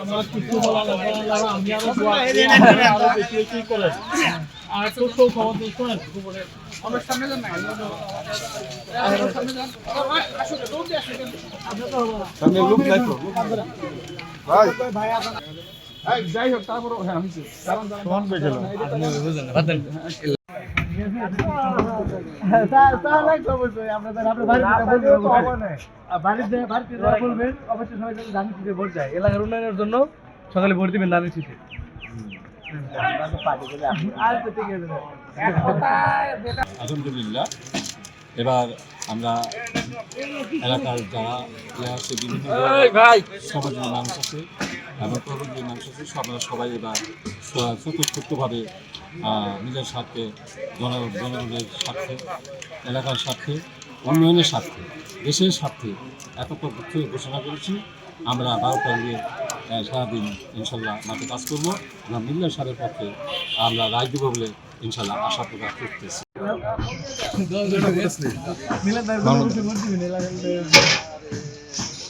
আমার কিছু বলা আমি আরও করি, আরও করেন। সামনে লোক নাই তো। ভাই। যাই হোক তারপরে হ্যাঁ আমি ফোন পে গেল এলাকার উন্নয়নের জন্য সকালে ভোট দিবেন দানের শীতে আলহামদুলিল্লাহ। এবার আমরা এলাকার যারা ইয়ে আছে বিভিন্ন সমাজের মানুষ আছে এবং প্রবীণ মানুষ আছে সবাই এবার চতুর্থভাবে নিজের স্বার্থে জন জনগণের স্বার্থে এলাকার স্বার্থে উন্নয়নের স্বার্থে দেশের স্বার্থে এত পক্ষে ঘোষণা করেছি। আমরা বারো তারিখে আহ, সারাদিন ইনশাল্লাহ মাঠে কাজ করব। আমরা মিল্লার সারের পক্ষে আমরা রায় দেবো বলে ইনশাল্লাহ আশা প্রকাশ করতেছি।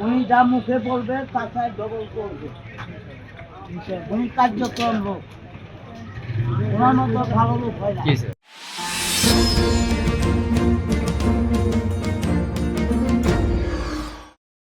উনি যা মুখে বলবে, তার সাথে ডবল করবে। উনি কার্যক্রম লোক। ওনার মতো ভালো লোক হয় না।